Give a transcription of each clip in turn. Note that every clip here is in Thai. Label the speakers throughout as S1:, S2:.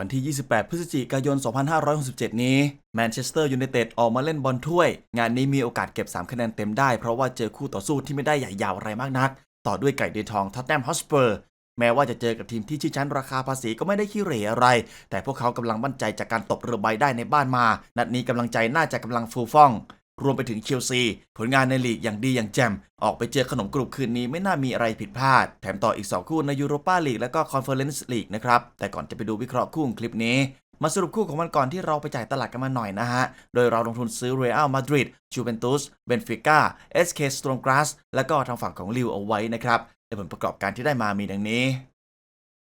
S1: วันที่ 28 พฤศจิกายน 2567 นี้แมนเชสเตอร์ยูไนเต็ดออกมาเล่นบอลถ้วย งานนี้มีโอกาสเก็บ 3 คะแนนเต็มได้ เพราะว่าเจอคู่ต่อสู้ที่ไม่ได้ใหญ่ยาวอะไรมากนัก ต่อด้วยไก่เดทองท็อตแนมฮอสเปอร์ แม้ว่าจะเจอกับทีมที่ชื่อชั้นราคาภาษีก็ไม่ได้ขี้เหร่อะไร แต่พวกเขากำลังมั่นใจจากการตบเรือใบได้ในบ้านมา นัดนี้กำลังใจน่าจะกำลังฟูฟ่อง รวมไปถึงเชลซี ผลงานในลีกอย่างดีอย่างแจ่มออกไปเจอขนมกรุบคืนนี้ไม่น่ามีอะไรผิดพลาด แถมต่ออีก 2 คู่ในยูโรปาลีกและก็คอนเฟอเรนซ์ลีกนะครับ แต่ก่อนจะไปดูวิเคราะห์คู่ของคลิปนี้มาสรุปคู่ของมันก่อนที่เราไปจ่ายตลาดกันมาหน่อยนะฮะ โดยเราลงทุนซื้อเรอัลมาดริดจูเวนตุส เบนฟิก้า เอสเคสโตรมกราส และก็ทางฝั่งของลิวเอาไว้นะครับ และผลประกอบการที่ได้มามีดังนี้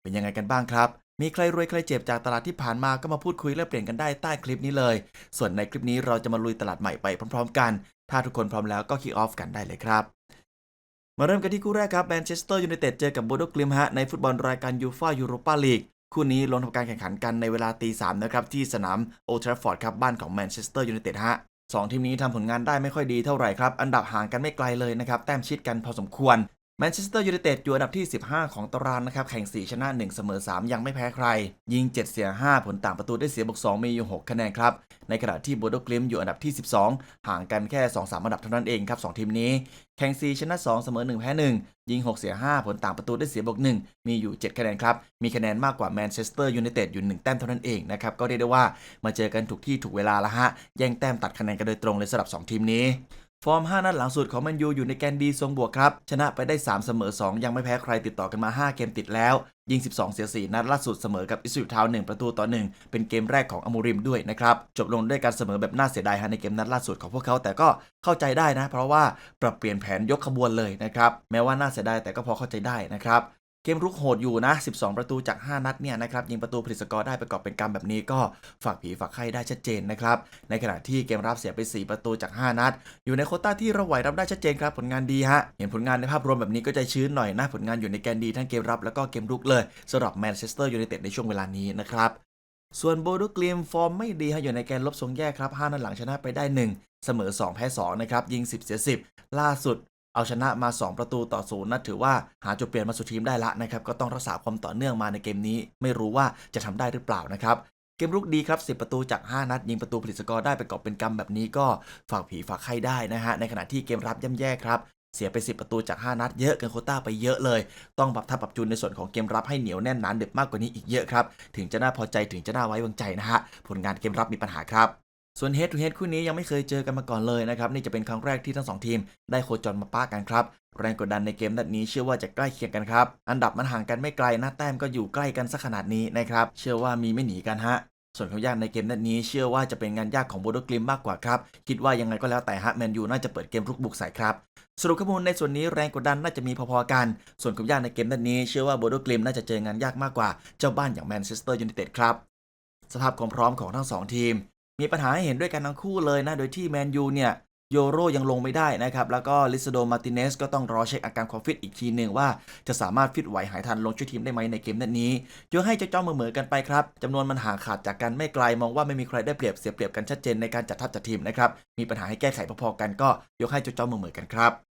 S1: เป็นยังไงกันบ้างครับ มีใครรวยใครเจ็บจากตลาดที่ผ่านมาก็มาพูดคุยและเปลี่ยนกันได้ใต้คลิปนี้เลย ส่วนในคลิปนี้เราจะมาลุยตลาดใหม่ไปพร้อม ๆ กัน ถ้าทุกคนพร้อมแล้วก็คิกออฟกันได้เลยครับ มาเริ่มกันที่คู่แรกครับแมนเชสเตอร์ยูไนเต็ดเจอกับโบโดกลิมฮะในฟุตบอลรายการยูฟ่ายูโรปาลีกคู่นี้ลงทำการแข่งขันกันในเวลาตีสามนะครับที่สนามโอทราฟอร์ดครับบ้านของแมนเชสเตอร์ยูไนเต็ดฮะสองทีมนี้ทำผลงานได้ไม่ค่อยดีเท่าไหร่ครับ อันดับห่างกันไม่ไกลเลยนะครับ แต้มชิดกันพอสมควร แมนเชสเตอร์ยูไนเต็ดอยู่อันดับที่ 15 ของตารางนะครับ แข่ง 4 ชนะ 1 เสมอ 3 ยังไม่แพ้ใคร ยิง 7 เสีย 5 ผลต่างประตูได้เสียบวก2มีอยู่ 6 คะแนนครับ ในขณะที่โบโดกลิมอยู่อันดับที่ 12 ห่างกันแค่ 2-3 อันดับเท่านั้นเองครับ 2 ทีมนี้ แข่ง 4 ชนะ 2 เสมอ 1 แพ้ 1 ยิง 6 เสีย 5 ผลต่างประตูได้เสียบวก 1 มีอยู่ 7 คะแนนครับ มีคะแนนมากกว่าแมนเชสเตอร์ยูไนเต็ดอยู่ 1 แต้มเท่านั้นเองนะครับก็เรียกได้ว่ามาเจอกันถูกที่ถูกเวลาละฮะแย่งแต้มตัดคะแนนกันโดยตรงเลยสำหรับ 2 ทีมนี้ ฟอร์ม 5 นัดหลังสุดของแมนยูอยู่ในแกนดีทรงบวกครับ ชนะไปได้ 3 เสมอ 2 ยังไม่แพ้ใครติดต่อกันมา 5 เกมติดแล้ว ยิง 12 เสีย 4 นัดล่าสุดเสมอกับอิสราเอล1ประตูต่อ 1 เป็นเกมแรกของอมูริมด้วยนะครับ จบลงด้วยการเสมอแบบน่าเสียดายฮะในเกมนัดล่าสุดของพวกเขาแต่ก็เข้าใจได้นะ เพราะว่าปรับเปลี่ยนแผนยกขบวนเลยนะครับ แม้ว่าน่าเสียดายแต่ก็พอเข้าใจได้นะครับ เกมรุกโหดอยู่นะ 12 ประตูจาก 5 นัดเนี่ยนะครับยิงประตูผลิตสกอร์ได้ประกอบเป็นกรรมแบบนี้ก็ฝากผีฝากไข้ได้ชัดเจนนะครับ ในขณะที่เกมรับเสียไป 4 ประตูจาก 5 นัด อยู่ในโคต้าที่เราไหวรับได้ชัดเจนครับผลงานดีฮะ เห็นผลงานในภาพรวมแบบนี้ก็ใจชื้นหน่อยนะ ผลงานอยู่ในแกนดีทั้งเกมรับแล้วก็เกมรุกเลยสำหรับแมนเชสเตอร์ยูไนเต็ดในช่วงเวลานี้นะครับส่วนโบโดกลิมฟอร์มไม่ดีฮะอยู่ในแกนลบทรงแย่ครับ5นัดหลังชนะไปได้ 1 เสมอ 2 แพ้ 2 นะครับ ยิง 10 เสีย 10 ล่าสุด เอาชนะมา 2 ประตูต่อศูนย์นะถือว่าหาจุดเปลี่ยนมาสู่ทีมได้ละนะครับ ก็ต้องรักษาความต่อเนื่องมาในเกมนี้ ไม่รู้ว่าจะทำได้หรือเปล่านะครับ เกมรุกดีครับ 10 ประตูจาก 5 นัด ยิงประตูผลิตสกอร์ได้ประกอบเป็นกรรมแบบนี้ก็ฝากผีฝากไข้ได้นะฮะในขณะที่เกมรับย่ำแย่ครับเสียไป 10 ประตูจาก 5 นัดเยอะเกินโคต้าไปเยอะเลย ต้องปรับทับปรับจูนในส่วนของเกมรับให้เหนียวแน่นหนานเด็บมากกว่านี้อีกเยอะครับ ถึงจะน่าพอใจถึงจะน่าไว้วางใจนะฮะ ผลงานเกมรับมีปัญหาครับ ส่วน Head to Head คู่นี้ยังไม่เคยเจอกันมาก่อนเลยนะครับนี่จะเป็นครั้งแรกที่ทั้งสองทีม ได้โคจรมาป้ากันครับแรงกดดันในเกมนัดนี้เชื่อว่าจะใกล้เคียงกันครับ อันดับมันห่างกันไม่ไกลนะแต้มก็อยู่ใกล้กันสักขนาดนี้นะครับเชื่อว่ามีไม่หนีกันฮะส่วนความยากในเกมนัดนี้เชื่อว่าจะเป็นงานยากของโบโดกลิมมากกว่าครับ คิดว่ายังไงก็แล้วแต่ฮะแมนยูน่าจะเปิดเกมรุกบุกใส่ครับ สรุปข้อมูลในส่วนนี้แรงกดดันน่าจะมีพอๆกัน ส่วนความยากในเกมนัดนี้เชื่อว่าโบโดกลิมน่าจะเจองานยากมากกว่าเจ้าบ้านอย่างแมนเชสเตอร์ยูไนเต็ดครับสภาพความพร้อมของทั้งสองทีม มีปัญหาให้เห็นด้วยกันทั้งคู่เลยนะ โดยที่แมนยูเนี่ยโยโรยังลงไม่ได้นะครับ แล้วก็ลิซโดมาติเนสก็ต้องรอเช็คอาการความฟิตอีกทีหนึ่งว่าจะสามารถฟิตไหวหายทันลงช่วยทีมได้ไหมในเกมนัดนี้ยกให้เจ้าจ้อมเหมือกันไปครับจำนวนมันห่างขาดจากกันไม่ไกลมองว่าไม่มีใครได้เปรียบเสียเปรียบกันชัดเจนในการจัดทัพจัดทีมนะครับ มีปัญหาให้แก้ไขพอๆกันก็ยกให้เจ้าจ้อมเหมือกันครับ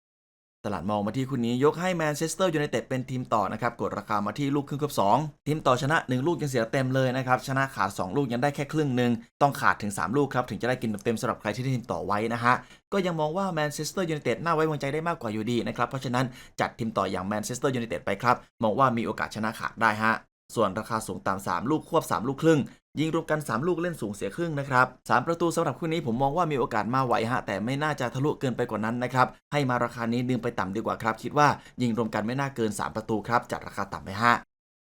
S1: ตลาดมองมาที่คู่นี้ยกให้แมนเชสเตอร์ยูไนเต็ดเป็นทีมต่อนะครับกดราคามาที่ลูกครึ่งกับ 2 ทีมต่อชนะ 1 ลูกยังเสียเต็มเลยนะครับชนะขาด 2 ลูกยังได้แค่ครึ่งหนึ่งต้องขาดถึง 3 ลูกครับถึงจะได้กินเต็มสำหรับใครที่ได้ทีมต่อไว้นะฮะก็ยังมองว่าแมนเชสเตอร์ยูไนเต็ดน่าไว้วางใจได้มากกว่าอยู่ดีนะครับเพราะฉะนั้นจัดทีมต่ออย่างแมนเชสเตอร์ยูไนเต็ดไปครับมองว่ามีโอกาสชนะขาดได้ฮะส่วนราคาสูงตาม 3 ลูกควบ 3 ลูกครึ่ง ยิงรวมกัน 3 ลูกเล่นสูงเสียครึ่งนะครับ3ประตูสำหรับคู่นี้ผมมองว่ามีโอกาสมาไหวฮะแต่ไม่น่าจะทะลุเกินไปกว่านั้นนะครับให้มาราคานี้ดึงไปต่ำดีกว่าครับ คิดว่ายิงรวมกันไม่น่าเกิน 3 ประตูครับจัดราคาต่ำไปฮะ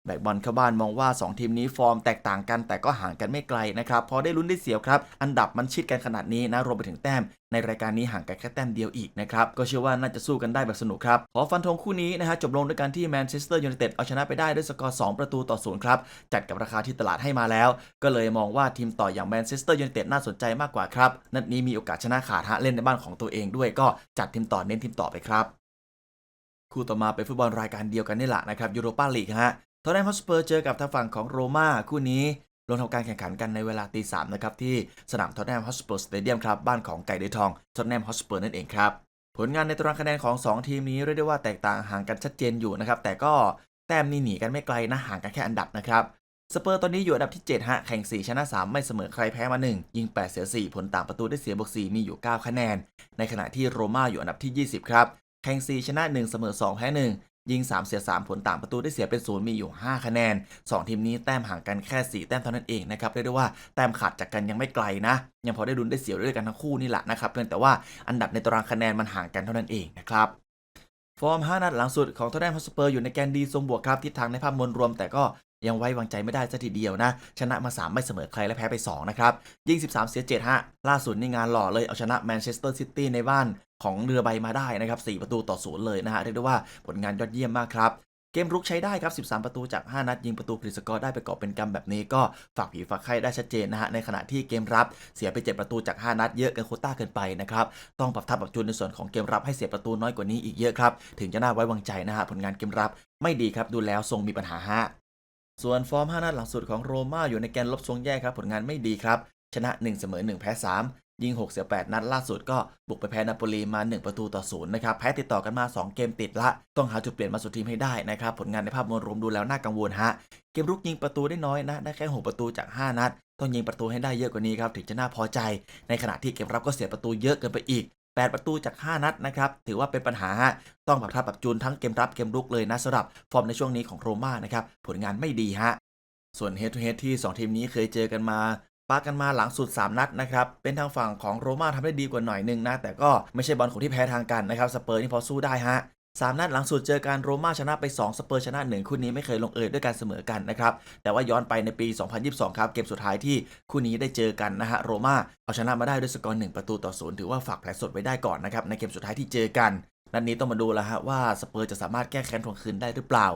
S1: แบกบอลเข้าบ้านมองว่า 2 ทีมนี้ฟอร์มแตกต่างกันแต่ก็ห่างกันไม่ไกลนะครับ พอได้ลุ้นได้เสียวครับ อันดับมันชิดกันขนาดนี้นะรวมไปถึงแต้ม ในรายการนี้ห่างกันแค่แต้มเดียวอีกนะครับ ก็เชื่อว่าน่าจะสู้กันได้แบบสนุกครับ ขอฟันธงคู่นี้นะฮะจบลงด้วยการที่แมนเชสเตอร์ยูไนเต็ดเอาชนะไปได้ด้วยสกอร์ 2 ประตูต่อศูนย์ครับ จัดกับราคาที่ตลาดให้มาแล้ว ก็เลยมองว่าทีมต่ออย่างแมนเชสเตอร์ยูไนเต็ดน่าสนใจมากกว่าครับนัดนี้มีโอกาสชนะขาดฮะเล่นในบ้านของตัวเองด้วยก็จัดทีมต่อเน้นทีมต่อไปครับคู่ต่อมาเป็นฟุตบอลรายการเดียวกันนี่แหละนะครับยูโรปาลีกฮะ ทอตแนมฮอสเปอร์เจอกับทางฝั่งของโรม่าคู่นี้ลงทำการแข่งขันกันในเวลาตีสามนะครับที่สนามทอตแนมฮอสเปอร์สเตเดียมครับบ้านของไก่เดทองทอตแนมฮอสเปอร์นั่นเองครับ ผลงานในตารางคะแนนของ 2 ทีมนี้เรียกได้ว่าแตกต่างห่างกันชัดเจนอยู่นะครับแต่ก็แต้มนี่หนีกันไม่ไกลนะห่างกันแค่อันดับนะครับสเปอร์ตอนนี้อยู่อันดับที่ 7 ฮะ แข่ง 4 ชนะ 3 ไม่เสมอใครแพ้มา 1 ยิง 8 เสีย 4 ผลต่างประตูได้เสียบวก4มีอยู่ 9 คะแนน ในขณะที่โรม่าอยู่อันดับที่ 20 ครับ แข่ง 4 ชนะ 1 เสมอ 2 แพ้ 1 ยิง 3 เสีย 3 ผลต่างประตูได้เสียเป็น0มีอยู่ 5 คะแนน 2 ทีมนี้แต้มห่างกันแค่ 4 แต้มเท่านั้นเองนะครับเรียกได้ว่าแต้มขาดจากกันยังไม่ไกลนะ ยังพอได้ดุนได้เสียวด้วยกันทั้งคู่นี่แหละนะครับเพียงแต่ว่าอันดับในตารางคะแนนมันห่างกันเท่านั้นเองนะครับฟอร์ม 5 นัดหลังสุดของทอตแนมฮอสเปอร์อยู่ในแกนดีทรงบวกครับทิศทางในภาพมวลรวมแต่ก็ ยังไว้วางใจไม่ได้สัทีเดียวนะ ชนะมา 3 ไม่เสมอใครและแพ้ไป 2 นะครับ ยิง 13 เสีย 7 ฮะ ล่าสุดนี่งานหล่อเลยเอาชนะแมนเชสเตอร์ซิตี้ในบ้านของเรือใบมาได้นะครับ 4 ประตูต่อศูนย์เลยนะฮะ เรียกได้ว่าผลงานยอดเยี่ยมมากครับ เกมรุกใช้ได้ครับ 13 ประตูจาก 5 นัดยิงประตูกฤษสกอร์ได้ไปกอบเป็นกำแบบนี้ก็ฝากผีฝากไข้ได้ชัดเจนนะฮะ ในขณะที่เกมรับเสียไป 7 ประตูจาก 5 นัดเยอะเกินโคต้าเกินไปนะครับ ต้องปรับทับปรับจูนในส่วนของเกมรับให้เสียประตูน้อยกว่านี้อีกเยอะครับ ถึงจะน่าไว้วางใจนะฮะ ผลงานเกมรับไม่ดีครับ ดูแล้วทรงมีปัญหาฮะ ส่วนฟอร์ม 5 นัดหลังสุดของโรม่าอยู่ในแกนลบทรงแย่ครับ ผลงานไม่ดีครับ ชนะ 1 เสมอ 1 แพ้ 3 ยิง 6 เสีย 8 นัดล่าสุดก็บุกไปแพ้นาโปลีมา 1 ประตูต่อ0นะครับ แพ้ติดต่อกันมา 2 เกมติดละ ต้องหาจุดเปลี่ยนมาสู่ทีมให้ได้นะครับ ผลงานในภาพมวลรวมดูแล้วน่ากังวลฮะ เกมรุกยิงประตูได้น้อยนะ ได้แค่ 6 ประตูจาก 5 นัด ต้องยิงประตูให้ได้เยอะกว่านี้ครับถึงจะน่าพอใจ ในขณะที่เกมรับก็เสียประตูเยอะเกินไปอีก 8 ประตูจาก 5 นัดนะครับถือว่าเป็นปัญหาต้องปรับทับปรับจูนทั้งเกมรับเกมรุกเลยนะสำหรับฟอร์มในช่วงนี้ของโรม่านะครับผลงานไม่ดีฮะส่วนเฮดทูเฮดที่ 2 ทีมนี้เคยเจอกันมาปากันมาหลังสุด 3 นัดนะครับ เป็นทางฝั่งของโรม่าทำได้ดีกว่าหน่อยนึงนะ แต่ก็ไม่ใช่บอลของที่แพ้ทางกันนะครับ สเปอร์นี่พอสู้ได้ฮะ สามนัดหลังสุดเจอกันโรม่าชนะไป 2 สเปอร์ชนะ 1 คู่นี้ไม่เคยลงเอยด้วยการเสมอกันนะครับ แต่ว่าย้อนไปในปี 2022 ครับเกมสุดท้ายที่คู่นี้ได้เจอกันนะฮะโรม่าเอาชนะมาได้ด้วยสกอร์1ประตูต่อศูนย์ถือว่าฝากแผลสดไว้ได้ก่อนนะครับในเกมสุดท้ายที่เจอกันนัดนี้ต้องมาดูแล้วฮะว่าสเปอร์จะสามารถแก้แค้นทวงคืนได้หรือเปล่า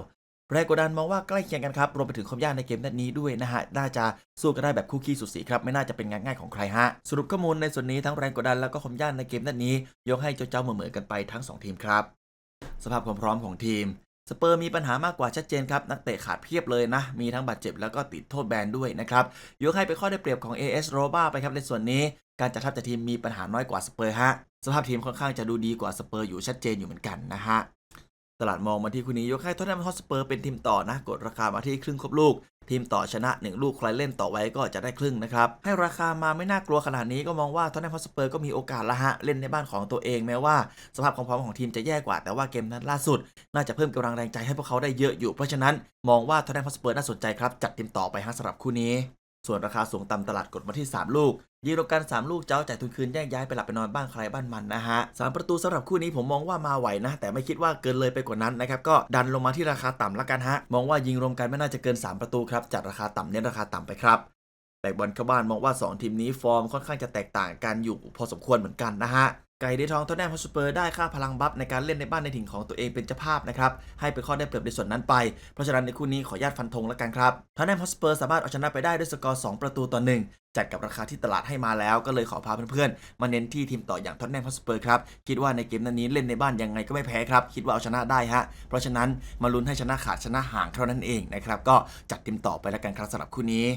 S1: แรงกดดันมองว่าใกล้เคียงกันครับรวมไปถึงความยากในเกมนัดนี้ด้วยนะฮะ น่าจะสู้กันได้แบบคู่ขี้สุดสีครับไม่น่าจะเป็นงานง่ายของใครฮะ สรุปข้อมูลในส่วนนี้ทั้งแรงกดดันแล้วก็ความยากในเกมนัดนี้ ยกให้เจ้าเจ้าเหมือนกันไปทั้ง 2 ทีมครับ สภาพความพร้อมของทีม สเปอร์มีปัญหามากกว่าชัดเจนครับ นักเตะขาดเพียบเลยนะ มีทั้งบาดเจ็บแล้วก็ติดโทษแบนด้วยนะครับยกให้เป็นข้อได้เปรียบของ AS r o b a ไปครับในส่วนนี้ การจัดทัพจัดทีมมีปัญหาน้อยกว่าสเปอร์ฮะสภาพทีมค่อนข้างจะดูดีกว่าสเปอร์อยู่ชัดเจนอยู่เหมือนกันนะฮะ ตลาดมองมาที่คู่นี้ยกให้ท็อตแนมฮอสเปอร์เป็นทีมต่อนะ กดราคามาที่ครึ่งครบลูก ทีมต่อชนะ 1 ลูกใครเล่นต่อไว้ก็จะได้ครึ่งนะครับ ให้ราคามาไม่น่ากลัวขนาดนี้ก็มองว่าท็อตแนมฮอสเปอร์ก็มีโอกาสละฮะ เล่นในบ้านของตัวเองแม้ว่า สภาพความพร้อมของทีมจะแย่กว่าแต่ว่าเกมนัดล่าสุด น่าจะเพิ่มกำลังแรงใจให้พวกเขาได้เยอะอยู่เพราะฉะนั้นมองว่าท็อตแนมฮอสเปอร์น่าสนใจครับจัดทีมต่อไปฮะสำหรับคู่นี้ส่วนราคาสูงต่ำตลาดกดมาที่ 3 ลูก ยิงรวมกัน3ลูกเจ้าจ่ายทุนคืนแยกย้ายไปหลับไปนอนบ้านใครบ้านมันนะฮะสามประตูสำหรับคู่นี้ผมมองว่ามาไหวนะ แต่ไม่คิดว่าเกินเลยไปกว่านั้นนะครับก็ดันลงมาที่ราคาต่ำละกันฮะมองว่ายิงรวมกันไม่น่าจะเกิน 3 ประตูครับจัดราคาต่ำเน้นราคาต่ำไปครับแบกบอลเข้าบ้านมองว่า 2 ทีมนี้ฟอร์มค่อนข้างจะแตกต่างกันอยู่พอสมควรเหมือนกันนะฮะ ไก่เดทองทอตแนมฮอสเปอร์ได้ค่าพลังบัฟในการเล่นในบ้านในถิ่นของตัวเองเป็นเจ้าภาพนะครับให้เป็นข้อได้เปรียบในส่วนนั้นไป เพราะฉะนั้นในคู่นี้ขออนุญาตฟันธงแล้วกันครับทอตแนมฮอสเปอร์สามารถเอาชนะไปได้ด้วยสกอร์2ประตูต่อ1จัดกับราคาที่ตลาดให้มาแล้วก็เลยขอพาเพื่อนๆ มาเน้นที่ทีมต่ออย่างทอตแนมฮอสเปอร์ครับคิดว่าในเกมนั้นนี้เล่นในบ้านยังไงก็ไม่แพ้ครับคิดว่าเอาชนะได้ฮะเพราะฉะนั้นมาลุ้นให้ชนะขาดชนะห่างเท่านั้นเองนะครับก็จัดทีมต่อไปแล้วกันครับสำหรับคู่นี้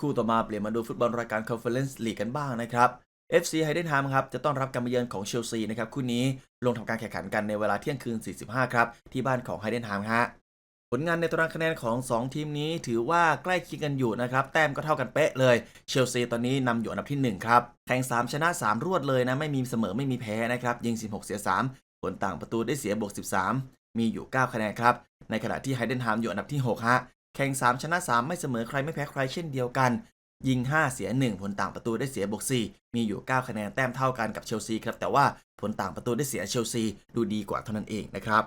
S1: คู่ต่อมาเปลี่ยนมาดูฟุตบอลรายการ Conference League กันบ้างนะครับ FC ไฮเดน h ามครับจะต้อนรับการมาเยือนของเชลซีนะครับคู่นี้ลงทำการแข่งขันกันในเวลาเที่ยงคืน 45 ครับ ที่บ้านของไฮเดน h ามฮะผลงานในตารางคะแนนของ 2 ทีมนี้ถือว่าใกล้เคียงกันอยู่นะครับ แต้มก็เท่ากันเป๊ะเลย เชลซีตอนนี้นำอยู่อันดับที่ 1 ครับ แข่ง 3 ชนะ 3 รวดเลยนะ ไม่มีเสมอไม่มีแพ้นะครับ ยิง 16 เสีย 3 ผลต่างประตูได้เสียบวก 13 มีอยู่ 9 คะแนนครับ ในขณะที่ไฮเดน h ามอยู่อันดับที่ 6 ฮะ แข่ง 3 ชนะ 3 ไม่เสมอใครไม่แพ้ใครเช่นเดียวกัน ยิง 5 เสีย 1 ผลต่างประตูได้เสียบวก4มีอยู่ 9 คะแนนแต้มเท่ากันกับเชลซีครับแต่ว่าผลต่างประตูได้เสียเชลซีดูดีกว่าเท่านั้นเองนะครับ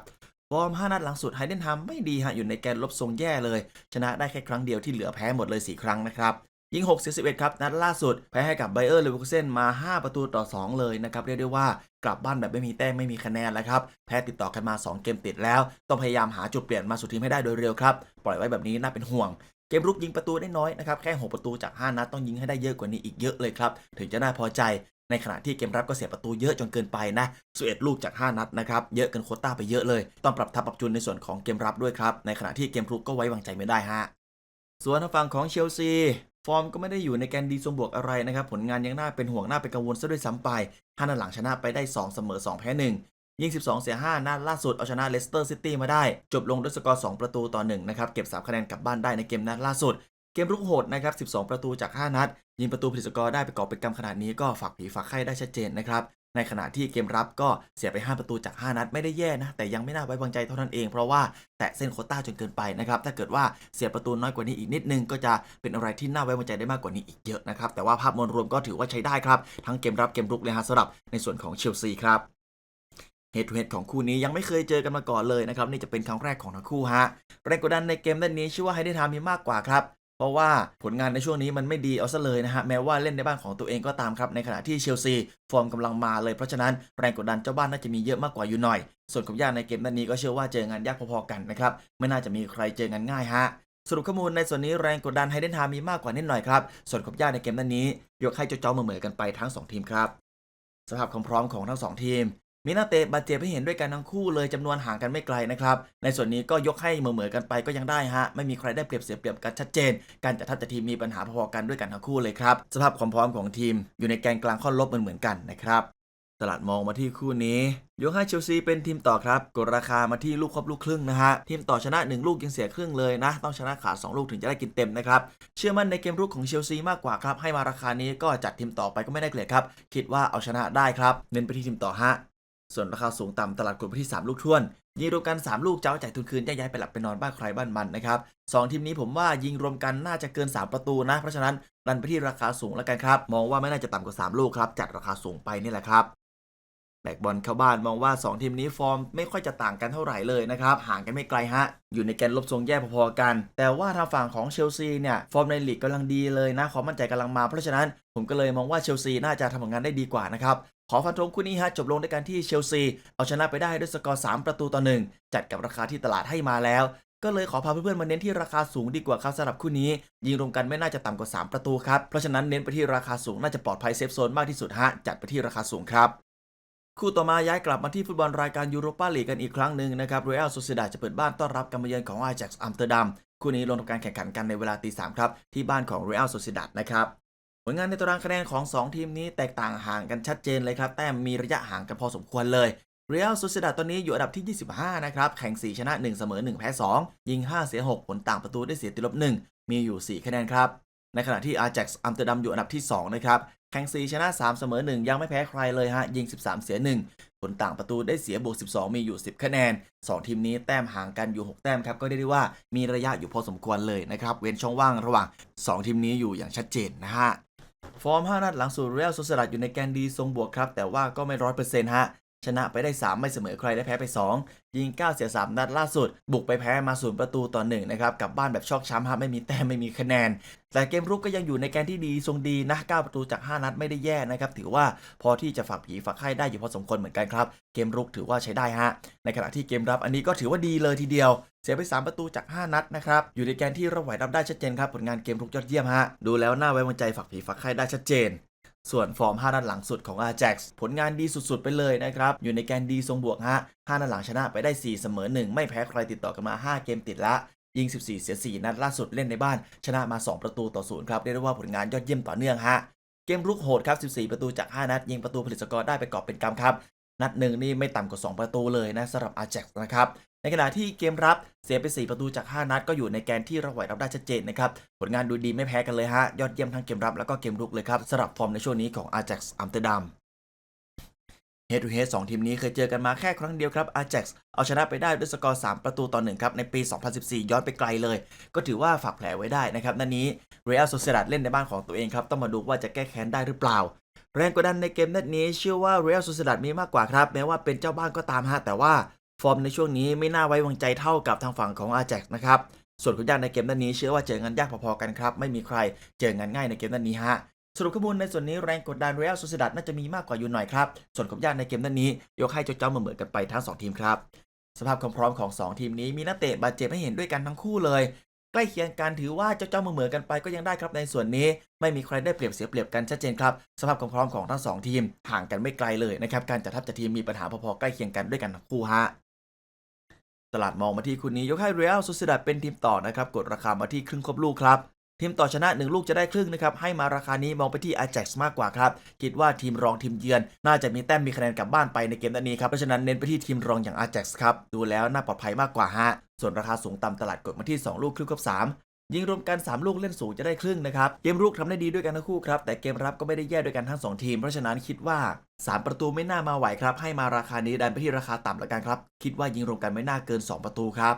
S1: ฟอร์ม 5 นัดหลังสุดไฮเดน h ามไม่ดีฮะอยู่ในแกนลบทรงแย่เลย ชนะได้แค่ครั้งเดียวที่เหลือแพ้หมดเลย 4 ครั้งนะครับยิง6เสีย11 ครับ นัดล่าสุด แพ้ให้กับไบเออร์เลเวอร์คูเซนมา 5 ประตูต่อ 2 เลยนะครับ เรียกได้ว่ากลับบ้านแบบไม่มีแต้มไม่มีคะแนนแล้วครับ แพ้ติดต่อกันมา 2 เกมติดแล้ว ต้องพยายามหาจุดเปลี่ยนมาสู่ทีมให้ได้โดยเร็วครับ ปล่อยไว้แบบนี้น่าเป็นห่วง เกมรุกยิงประตูได้น้อยนะครับแค่ 6 ประตูจาก 5 นัดต้องยิงให้ได้เยอะกว่านี้อีกเยอะเลยครับ ถึงจะน่าพอใจในขณะที่เกมรับก็เสียประตูเยอะจนเกินไปนะ11ลูกจาก 5 นัดนะครับ เยอะเกินโคต้าไปเยอะเลย ต้องปรับทับปรับจูนในส่วนของเกมรับด้วยครับ ในขณะที่เกมรุกก็ไว้วางใจไม่ได้ฮะ ส่วนทางฝั่งของเชลซี ฟอร์มก็ไม่ได้อยู่ในแกนดีทรงบวกอะไรนะครับ ผลงานยังน่าเป็นห่วงน่าเป็นกังวลซะด้วยซ้ำไปห้านัดหลังชนะไปได้ 2 เสมอ 2 แพ้ ยิง 12 เสีย 5นัดล่าสุดเอาชนะเลสเตอร์ซิตี้มาได้ จบลงด้วยสกอร์ 2 ประตูต่อ 1 นะครับ เก็บ 3 คะแนนกลับบ้านได้ในเกมนัดล่าสุด เกมรุกโหดนะครับ 12 ประตูจาก 5 นัด ยิงประตูผลิตสกอร์ได้ไปก่อเป็นกำขนาดนี้ก็ฝากผีฝากไข้ได้ชัดเจนนะครับ ในขณะที่เกมรับก็เสียไป 5 ประตูจาก 5 นัดไม่ได้แย่นะ แต่ยังไม่น่าไว้วางใจเท่านั้นเอง เพราะว่าแตะเส้นโคต้าจนเกินไปนะครับ ถ้าเกิดว่าเสียประตูน้อยกว่านี้อีกนิดนึงก็จะเป็นอะไรที่น่าไว้วางใจได้มากกว่านี้อีกเยอะนะครับ แต่ว่าภาพมวลรวมก็ถือว่าใช้ได้ครับ ทั้งเกมรับเกมรุกเลยฮะสำหรับในส่วนของเชลซีครับ เฮดทูเฮดของคู่นี้ยังไม่เคยเจอกันมาก่อนเลยนะครับนี่จะเป็นครั้งแรกของทั้งคู่ฮะแรงกดดันในเกมด้านนี้ชื่อว่าไฮเดทามีมากกว่าครับเพราะว่าผลงานในช่วงนี้มันไม่ดีเอาซะเลยนะฮะแม้ว่าเล่นในบ้านของตัวเองก็ตามครับในขณะที่เชลซีฟอร์มกำลังมาเลยเพราะฉะนั้นแรงกดดันเจ้าบ้านน่าจะมีเยอะมากกว่าอยู่หน่อย ส่วนความยากในเกมด้นนี้ก็เชื่อว่าเจองานยากพอๆกันนะครับไม่น่าจะมีใครเจองานง่ายฮะสรุปข้อมูลในส่วนนี้แรงกดดันไฮเดนทามีมากกว่านิดหน่อยครับ ส่วนความยากในเกมด้นนี้ ยกให้เจ้าๆเหมือนๆกันไปทั้งสองทีมครับสภาพความพร้อมของทั้งสองทีม มีนักเตะบาดเจ็บให้เห็นด้วยกันทั้งคู่เลยจำนวนห่างกันไม่ไกลนะครับในส่วนนี้ก็ยกให้เหมือๆกันไปก็ยังได้ฮะไม่มีใครได้เปรียบเสียเปรียบกันชัดเจน การจัดทัพจัดทีมมีปัญหาพอๆกันด้วยกันทั้งคู่เลยครับสภาพความพร้อมของทีม อยู่ในแกนกลางข้อลบเหมือนๆกันนะครับตลาดมองมาที่คู่นี้ยกให้เชลซีเป็นทีมต่อครับ กดราคามาที่ลูกครบลูกครึ่งนะฮะ ทีมต่อชนะ 1 ลูกยังเสียครึ่งเลยนะ ต้องชนะขาด2ลูกถึงจะได้กินเต็มนะครับ เชื่อมั่นในเกมรุกของเชลซีมากกว่าครับ ให้มาราคานี้ก็จัดทีมต่อไปก็ไม่ได้เกลียดครับ คิดว่าเอาชนะได้ครับ เน้นไปที่ทีมต่อฮะ ส่วนราคาสูงต่ำตลาดกดไปที่ 3 ลูกท้วน ยิงรวมกัน 3 ลูกเจ้าจ่ายทุนคืนแยกย้ายไปหลับไปนอนบ้านใครบ้านมันนะครับสองทีมนี้ผมว่ายิงรวมกันน่าจะเกิน 3 ประตูนะ เพราะฉะนั้นรันไปที่ราคาสูงแล้วกันครับ มองว่าไม่น่าจะต่ำกว่า 3 ลูกครับ จัดราคาสูงไปนี่แหละครับ แบกบอลเข้าบ้านมองว่า 2 ทีมนี้ฟอร์มไม่ค่อยจะต่างกันเท่าไหร่เลยนะครับ ห่างกันไม่ไกลฮะ อยู่ในแกนลบทรงแย่พอๆกัน แต่ว่าทางฝั่งของเชลซีเนี่ย ฟอร์มในลีกกำลังดีเลยนะความมั่นใจกำลังมา เพราะฉะนั้นผมก็เลยมองว่าเชลซีน่าจะทำผลงานได้ดีกว่านะครับ ขอฟันธงคู่นี้ฮะจบลงด้วยการที่เชลซีเอาชนะไปได้ด้วยสกอร์ 3 ประตูต่อหนึ่งจัดกับราคาที่ตลาดให้มาแล้ว ก็เลยขอพาเพื่อนๆมาเน้นที่ราคาสูงดีกว่าครับสำหรับคู่นี้ ยิงรวมกันไม่น่าจะต่ำกว่า 3 ประตูครับเพราะฉะนั้นเน้นไปที่ราคาสูงน่าจะปลอดภัยเซฟโซนมากที่สุดฮะจัดไปที่ราคาสูงครับ คู่ต่อมาย้ายกลับมาที่ฟุตบอลรายการยูโรปาลีกกันอีกครั้งหนึ่งนะครับเรอัลโซเซดาจะเปิดบ้านต้อนรับการมาเยือนของอา a จ็กซ์อัมสเตอร์ดัมคู่นี้ลงทำการแข่งขันกันในเวลาตีสามครับ ที่บ้านของเรอัลโซเซดานะครับผลงานในตารางคะแนนของ 2 ทีมนี้แตกต่างห่างกันชัดเจนเลยครับ แต้มมีระยะห่างกันพอสมควรเลยเรอัลโซเซดาตอนนี้อยู่อันดับที่ 25 นะครับ แข่ง 4 ชนะ 1 เสมอ 1 แพ้ 2 ยิง 5 เสีย 6 ผลต่างประตูได้เสียติลบ 1 มีอยู่ 4 คะแนนครับ ในขณะที่อา a จ็กซ์อัมสเตอร์ดัมอยู่อันดับที่ 2 นะครับแข่ง4ชนะ 3 เสมอ 1 ยังไม่แพ้ใครเลยฮะ ยิง 13 เสีย 1 ผลต่างประตูได้เสียบวก 12 มีอยู่ 10 คะแนน 2 ทีมนี้แต้มห่างกันอยู่ 6 แต้มครับ ก็เรียกได้ว่ามีระยะอยู่พอสมควรเลยนะครับ เว้นช่องว่างระหว่าง 2 ทีมนี้อยู่อย่างชัดเจนนะฮะฟอร์ม 5 นัดหลังสุดเรอัลโซเซดัดอยู่ในแกนดีทรงบวกครับ แต่ว่าก็ไม่ร้อยเปอร์เซ็นต์ฮะ ชนะไปได้ 3 ไม่เสมอใครได้แพ้ไป 2 ยิง 9 เสีย 3 นัดล่าสุด บุกไปแพ้มาศูนย์ประตูต่อ1นะครับกลับบ้านแบบชอกช้ำฮะไม่มีแต้มไม่มีคะแนน แต่เกมรุกก็ยังอยู่ในแกนที่ดีทรงดีนะ 9 ประตูจาก 5 นัดไม่ได้แย่นะครับถือว่าพอที่จะฝากผีฝากไข้ได้อยู่พอสมควรเหมือนกันครับเกมรุกถือว่าใช้ได้ฮะในขณะที่เกมรับอันนี้ก็ถือว่าดีเลยทีเดียวเสียไป 3 ประตูจาก 5 นัดนะครับ อยู่ในแกนที่รับไหวรับได้ชัดเจนครับ ผลงานเกมรุกยอดเยี่ยมฮะ ดูแล้วน่าไว้วางใจฝากผีฝากไข้ได้ชัดเจน ส่วนฟอร์ม5นัดหลังสุดของ a า a x ผลงานดีสุดๆ ไปเลยนะครับ อยู่ในแกนดีทรงบวกฮะ5นัดหลังชนะไปได้ 4 เสมอ 1 ไม่แพ้ใครติดต่อกันมา 5 เกมติดละ ยิง 14 เสีย 4 นัดล่าสุดเล่นในบ้าน ชนะมา 2 ประตูต่อ0ครับเรียกได้ว่าผลงานยอดเยี่ยมต่อเนื่องฮะเกมรุกโหดครับ 14 ประตูจาก 5 นัด ยิงประตูผลิตสกอร์ได้ไปกอบเป็นกำครับนัดหนึ่งนี่ไม่ต่ำกว่า 2 ประตูเลยนะสำหรับ a า a x นะครับ ในขณะที่เกมรับเสียไป 4 ประตูจาก 5 นัดก็อยู่ในแกนที่รับไหวรับได้ชัดเจนนะครับ ผลงานดูดีไม่แพ้กันเลยฮะ ยอดเยี่ยมทั้งเกมรับแล้วก็เกมรุกเลยครับสำหรับฟอร์มในช่วงนี้ของ a า a x อัมสเตอร์ดัมเฮดทูเฮดสองทีมนี้เคยเจอกันมาแค่ครั้งเดียวครับ a า a x เอาชนะไปได้ด้วยสกอร์ 3 ประตูต่อ1ครับในปี 2014 ย้อนไปไกลเลย ก็ถือว่าฝากแผลไว้ได้นะครับนัดนี้เรอัลโซเซดัดเล่นในบ้านของตัวเองครับต้องมาดูว่าจะแก้แค้นได้หรือเปล่า แรงกดดันในเกมนัดนี้เชื่อว่าเรอัลโซเซดัดมีมากกว่าครับแม้ว่าเป็นเจ้าบ้านก็ตามฮะแต่ว่า ฟอร์มในช่วงนี้ไม่น่าไว้วางใจเท่ากับทางฝั่งของ a า a x นะครับ ส่วนคุณยากในเกมนัดนี้เชื่อว่าเจองานยากพอๆกันครับ ไม่มีใครเจองานง่ายในเกมนัดนี้ฮะสรุปข้อมูลในส่วนนี้แรงกดดันเรอัลซเซดัดน่าจะมีมากกว่าอยู่หน่อยครับ ส่วนความยากในเกมนัดนี้ ยกให้เจ้าเจ้าเหมือนกันไปทั้ง 2 ทีมครับ สภาพความพร้อมของ 2 ทีมนี้มีนักเตะบาดเจ็บให้เห็นด้วยกันทั้งคู่เลย ใกล้เคียงกันถือว่าเจ้าเจ้าเหมือนกันไปก็ยังได้ครับในส่วนนี้ ไม่มีใครได้เปรียบเสียเปรียบกันชัดเจนครับสภาพความพร้อมของทั้งสองทีมห่างกันไม่ไกลเลยนะครับการจัดทัพจัดทีมมีปัญหาพอๆใกล้เคียงกันด้วยกันทั้งคู่ฮะ ตลาดมองมาที่คู่นี้ยกให้เรอัลโซเซดัดเป็นทีมต่อนะครับกดราคามาที่ครึ่งครบลูกครับทีมต่อชนะ 1 ลูกจะได้ครึ่งนะครับ ให้มาราคานี้มองไปที่ Ajax มากกว่าครับ คิดว่าทีมรองทีมเยือน น่าจะมีแต้มมีคะแนนกลับบ้านไปในเกมนัดนี้ครับ เพราะฉะนั้นเน้นไปที่ทีมรองอย่าง Ajax ครับ ดูแล้วน่าปลอดภัยมากกว่าฮะ ส่วนราคาสูงต่ำตลาดกดมาที่ 2 ลูกครึ่งกับ 3 ยิงรวมกัน 3 ลูกเล่นสูงจะได้ครึ่งนะครับ เกมรุกทำได้ดีด้วยกันทั้งคู่ครับ แต่เกมรับก็ไม่ได้แย่ด้วยกันทั้ง 2 ทีม เพราะฉะนั้นคิดว่า 3 ประตูไม่น่ามาไหวครับ ให้มาราคานี้ดันไปที่ราคาต่ำละกันครับ คิดว่ายิงรวมกันไม่น่าเกิน 2 ประตูครับ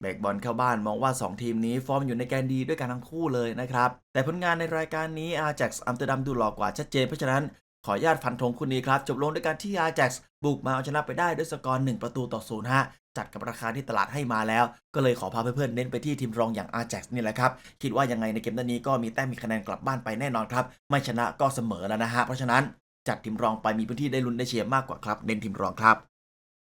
S1: เบรกบอลเข้าบ้านมองว่า 2 ทีมนี้ฟอร์มอยู่ในแกนดีด้วยกันทั้งคู่เลยนะครับ แต่ผลงานในรายการนี้อา a x อัมสเตอร์ดัมดูหล่อกว่าชัดเจนเพราะฉะนั้น ขออนุญาตฟันธงคู่นี้ครับ จบลงด้วยการที่อา a x บุกมาเอาชนะไปได้ด้วยสกอร์ 1 ประตูต่อศูนย์ฮะจัดกับราคาที่ตลาดให้มาแล้ว ก็เลยขอพาเพื่อนๆเน้นไปที่ทีมรองอย่างอา a x นี่แหละครับ คิดว่ายังไงในเกมนี้ก็มีแต้มมีคะแนนกลับบ้านไปแน่นอนครับ ไม่ชนะก็เสมอแล้วนะฮะเพราะฉะนั้นจัดทีมรองไปมีพื้นที่ได้ลุ้นได้เชียร์มากกว่าครับเน้นทีมรองครับ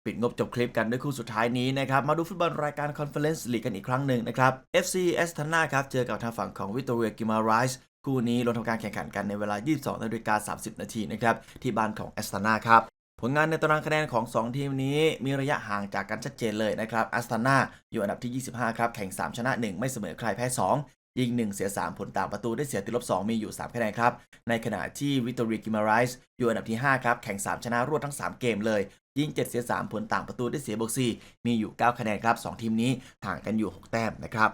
S1: ปิดงบจบคลิปกันด้วยคู่สุดท้ายนี้นะครับ มาดูฟุตบอลรายการ Conference League กันอีกครั้งหนึ่งนะครับ FC a s t a n a ครับ เจอกับทางฝั่งของ Victoria g i m a r a i s คู่นี้ลงทำการแข่งขันกันในเวลา 22นาฬิกา30 นาทีนะครับ ที่บ้านของ a s t a n a ครับ ผลงานในตารางคะแนนของ 2 ทีมนี้มีระยะห่างจากกันชัดเจนเลยนะครับ a s t a n a อยู่อันดับที่ 25 ครับ แข่ง 3 ชนะ 1 ไม่เสมอใครแพ้ 2 ยิง 1 เสีย 3 ผลต่างประตูได้เสียติดลบ 2 มีอยู่ 3 คะแนนครับ ในขณะที่ Victoria g i m a r a i s อยู่อันดับที่ 5 ครับ แข่ง 3 ชนะรวดทั้ง 3 เกมเลยยิง 7 เสีย 3 ผลต่างประตูได้เสียบวก4มีอยู่ 9 คะแนนครับ 2 ทีมนี้ห่างกันอยู่ 6 แต้มนะครับ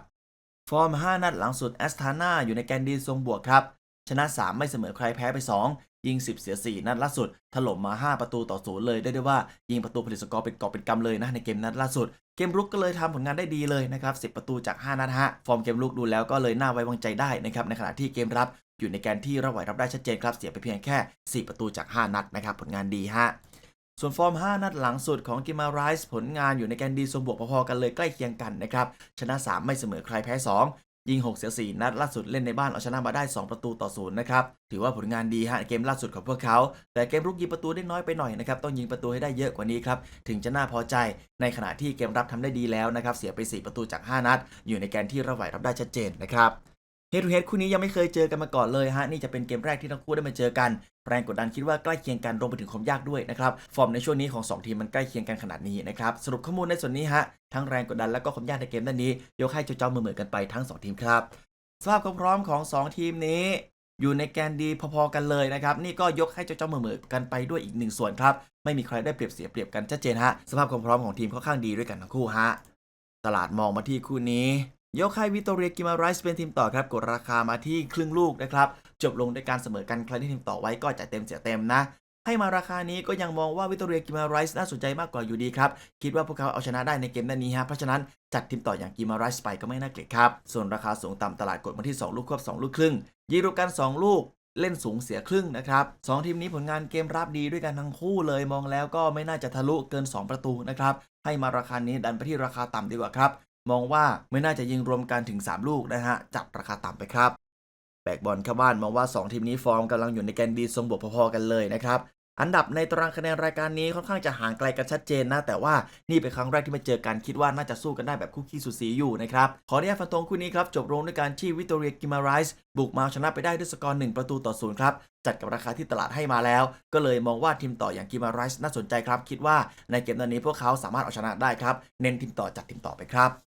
S1: ฟอร์ม 5 นัดหลังสุดแอสตานาอยู่ในแกนดีทรงบวกครับ ชนะ 3 ไม่เสมอใครแพ้ไป 2 ยิง 10 เสีย 4 นัดล่าสุด ถล่มมา 5 ประตูต่อศูนย์เลยได้ได้ว่า ยิงประตูผลิตสกอร์เป็นกอบเป็นกำเลยนะในเกมนัดล่าสุด เกมรุกก็เลยทำผลงานได้ดีเลยนะครับ 10 ประตูจาก 5 นัดฮะฟอร์มเกมรุกดูแล้วก็เลยน่าไว้วางใจได้นะครับในขณะที่เกมรับอยู่ในแกนที่รับไหวรับได้ชัดเจนครับเสียไปเพียงแค่ 4 ประตูจาก 5 นัดนะครับผลงานดีฮะ ส่วนฟอร์ม 5 นัดหลังสุดของกิมาไรส์ผลงานอยู่ในแกนดีทรงบวกพอๆกันเลยใกล้เคียงกันนะครับ ชนะ 3 ไม่เสมอใครแพ้ 2 ยิง 6 เสีย 4 นัดล่าสุดเล่นในบ้านเอาชนะมาได้ 2 ประตูต่อศูนย์นะครับ ถือว่าผลงานดีฮะเกมล่าสุดของพวกเขา แต่เกมรุกยิงประตูได้น้อยไปหน่อยนะครับ ต้องยิงประตูให้ได้เยอะกว่านี้ครับ ถึงจะน่าพอใจ ในขณะที่เกมรับทำได้ดีแล้วนะครับ เสียไป 4 ประตูจาก 5 นัด อยู่ในแกนที่รับไหวรับได้ชัดเจนนะครับ เฮดทูเฮดคู่นี้ยังไม่เคยเจอกันมาก่อนเลยฮะนี่จะเป็นเกมแรกที่ทั้งคู่ได้มาเจอกัน แรงกดดันคิดว่าใกล้เคียงกันรวมไปถึงความยากด้วยนะครับฟอร์มในช่วงนี้ของ 2 ทีมมันใกล้เคียงกันขนาดนี้นะครับสรุปข้อมูลในส่วนนี้ฮะทั้งแรงกดดันและก็ความยากในเกมด้านนี้ยกให้เจ้าๆมือเหมือนกันไปทั้ง 2 ทีมครับสภาพความพร้อมของ 2 ทีมนี้อยู่ในแกนดีพอๆกันเลยนะครับ นี่ก็ยกให้เจ้าๆมือเหมือนกันไปด้วยอีกหนึ่งส่วนครับ ไม่มีใครได้เปรียบเสียเปรียบกันชัดเจนฮะ สภาพความพร้อมของทีมค่อนข้างดีด้วยกันทั้งคู่ฮะ ตลาดมองมาที่คู่นี้ ยกให้วิตอเรียกิมาไรส์เป็นทีมต่อครับ กดราคามาที่ครึ่งลูกนะครับ จบลงด้วยการเสมอกันใครที่ทีมต่อไว้ก็จ่ายเต็มเสียเต็มนะ ให้มาราคานี้ก็ยังมองว่าวิตอเรียกิมาไรส์น่าสนใจมากกว่าอยู่ดีครับ คิดว่าพวกเขาเอาชนะได้ในเกมนัดนี้ฮะเพราะฉะนั้นจัดทีมต่ออย่างกิมาไรส์ไปก็ไม่น่าเกลียดครับ ส่วนราคาสูงต่ำตลาดกดมาที่ 2 ลูกควบ2ลูกครึ่งยิงรวมกัน 2 ลูกเล่นสูงเสียครึ่งนะครับสองทีมนี้ผลงานเกมรับดีด้วยกันทั้งคู่เลยมองแล้วก็ไม่น่าจะทะลุเกิน 2 ประตูนะครับให้มาราคานี้ดันไปที่ราคาต่ำดีกว่าครับ มองว่าไม่น่าจะยิงรวมกันถึง 3 ลูกนะฮะจับราคาต่ำไปครับ แบกบอลเข้าบ้านมองว่า 2 ทีมนี้ฟอร์มกำลังอยู่ในแกนดีทรงบวกพอๆกันเลยนะครับอันดับในตารางคะแนนรายการนี้ค่อนข้างจะห่างไกลกันชัดเจนนะ แต่ว่านี่เป็นครั้งแรกที่มาเจอกันคิดว่าน่าจะสู้กันได้แบบคู่ขี้สุดสีอยู่นะครับ ขออนุญาตฟันธงคู่นี้ครับ จบลงด้วยการที่วิตอเรียกิมาไรส์บุกมาเอาชนะไปได้ด้วยสกอร์ 1 ประตูต่อศูนย์ครับ จัดกับราคาที่ตลาดให้มาแล้ว ก็เลยมองว่าทีมต่ออย่างกิมาไรส์น่าสนใจครับ คิดว่าในเกมตอนนี้พวกเขาสามารถเอาชนะได้ครับเน้นทีมต่อจัดทีมต่อไปครับ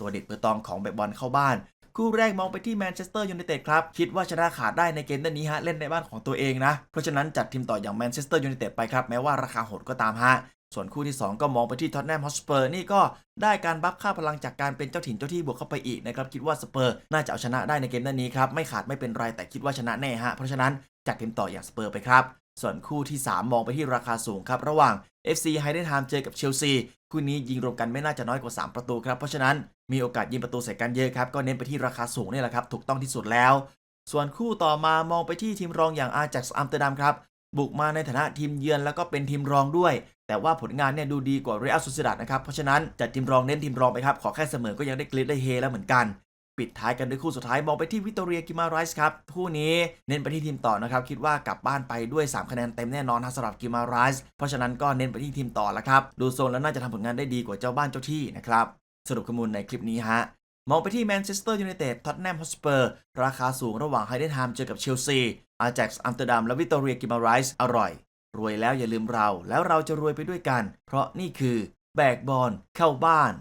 S1: ตัวเด็ดเบอร์ตองของแบกบอลเข้าบ้าน คู่แรกมองไปที่แมนเชสเตอร์ยูไนเต็ดครับ คิดว่าชนะขาดได้ในเกมนี้ฮะ เล่นในบ้านของตัวเองนะ เพราะฉะนั้นจัดทีมต่ออย่างแมนเชสเตอร์ยูไนเต็ดไปครับ แม้ว่าราคาโหดก็ตามฮะส่วนคู่ที่ 2 ก็มองไปที่ท็อตแนมฮอสเปอร์นี่ก็ได้การบัฟค่าพลังจากการเป็นเจ้าถิ่นเจ้าที่บวกเข้าไปอีกนะครับ คิดว่าสเปอร์น่าจะเอาชนะได้ในเกมนี้ครับ ไม่ขาดไม่เป็นไรแต่คิดว่าชนะแน่ฮะเพราะฉะนั้นจัดทีมต่ออย่างสเปอร์ไปครับส่วนคู่ที่ 3 มองไปที่ราคาสูงครับ ระหว่าง FC ไฮเดนไฮม์เจอกับเชลซี คู่นี้ยิงรวมกันไม่น่าจะน้อยกว่า 3 ประตูครับ เพราะฉะนั้นมีโอกาสยิงประตูใส่กันเยอะครับ ก็เน้นไปที่ราคาสูงนี่แหละครับ ถูกต้องที่สุดแล้ว ส่วนคู่ต่อมามองไปที่ทีมรองอย่างอาจักซ์อัมสเตอร์ดัมครับ บุกมาในฐานะทีมเยือนแล้วก็เป็นทีมรองด้วย แต่ว่าผลงานเนี่ยดูดีกว่าเรอัลซูซิดาดนะครับ เพราะฉะนั้นจัดทีมรองเน้นทีมรองไปครับ ขอแค่เสมอก็ยังได้กลิดได้เฮแล้วเหมือนกัน ปิดท้ายกันด้วยคู่สุดท้ายมองไปที่วิตอเรียกิมาไรส์ครับคู่นี้เน้นไปที่ทีมต่อนะครับ คิดว่ากลับบ้านไปด้วย 3 คะแนนเต็มแน่นอนนะสำหรับกิมาไรส์เพราะฉะนั้นก็เน้นไปที่ทีมต่อแล้วครับ ดูโซนแล้วน่าจะทำผลงานได้ดีกว่าเจ้าบ้านเจ้าที่นะครับสรุปข้อมูลในคลิปนี้ฮะมองไปที่แมนเชสเตอร์ยูไนเต็ดท็อตแนมฮอสเปอร์ราคาสูงระหว่างไฮเดนไฮมเจอกับเชลซีอาแจ็กซ์อัมสเตอร์ดัมและวิตอเรียกิมาไรส์อร่อย รวยแล้วอย่าลืมเรา แล้วเราจะรวยไปด้วยกัน เพราะนี่คือแบกบอลเข้าบ้าน